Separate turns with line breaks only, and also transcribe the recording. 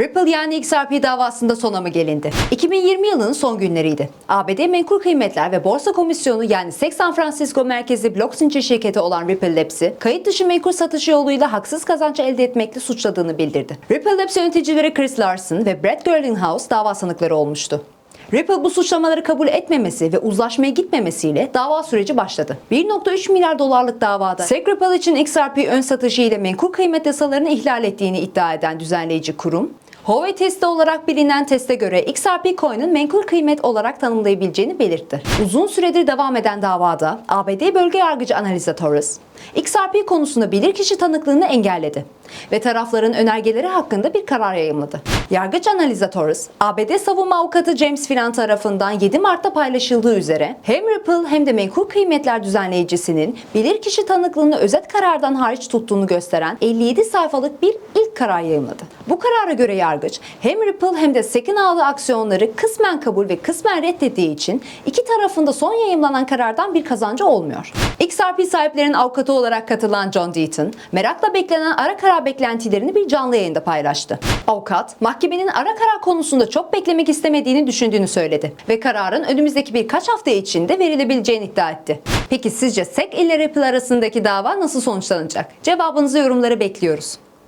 Ripple yani XRP davasında sona mı gelindi? 2020 yılının son günleriydi. ABD Menkul Kıymetler ve Borsa Komisyonu yani SEC San Francisco merkezli blok zincir şirketi olan Ripple Labs'i kayıt dışı menkul satışı yoluyla haksız kazanç elde etmekle suçladığını bildirdi. Ripple Labs yöneticileri Chris Larson ve Brett Garlinghouse dava sanıkları olmuştu. Ripple bu suçlamaları kabul etmemesi ve uzlaşmaya gitmemesiyle dava süreci başladı. 1.3 milyar dolarlık davada SEC Ripple için XRP ön satışı ile menkul kıymet yasalarını ihlal ettiğini iddia eden düzenleyici kurum, Howey testi olarak bilinen teste göre XRP coin'in menkul kıymet olarak tanımlayabileceğini belirtti. Uzun süredir devam eden davada ABD Bölge Yargıcı Analizators, XRP konusunda bilirkişi tanıklığını engelledi ve tarafların önergeleri hakkında bir karar yayımladı. Yargıç Analizators, ABD savunma avukatı James Filan tarafından 7 Mart'ta paylaşıldığı üzere hem Ripple hem de menkul kıymetler düzenleyicisinin bilirkişi tanıklığını özet karardan hariç tuttuğunu gösteren 57 sayfalık bir ilk karar yayımladı. Bu karara göre yargıç hem Ripple hem de SEC'in aldığı aksiyonları kısmen kabul ve kısmen reddettiği için iki tarafında son yayımlanan karardan bir kazancı olmuyor. XRP sahiplerinin avukatı olarak katılan John Deaton, merakla beklenen ara karar beklentilerini bir canlı yayında paylaştı. Avukat, mahkemenin ara karar konusunda çok beklemek istemediğini düşündüğünü söyledi ve kararın önümüzdeki birkaç hafta içinde verilebileceğini iddia etti. Peki sizce SEC ile Ripple arasındaki dava nasıl sonuçlanacak? Cevabınızı yorumlara bekliyoruz.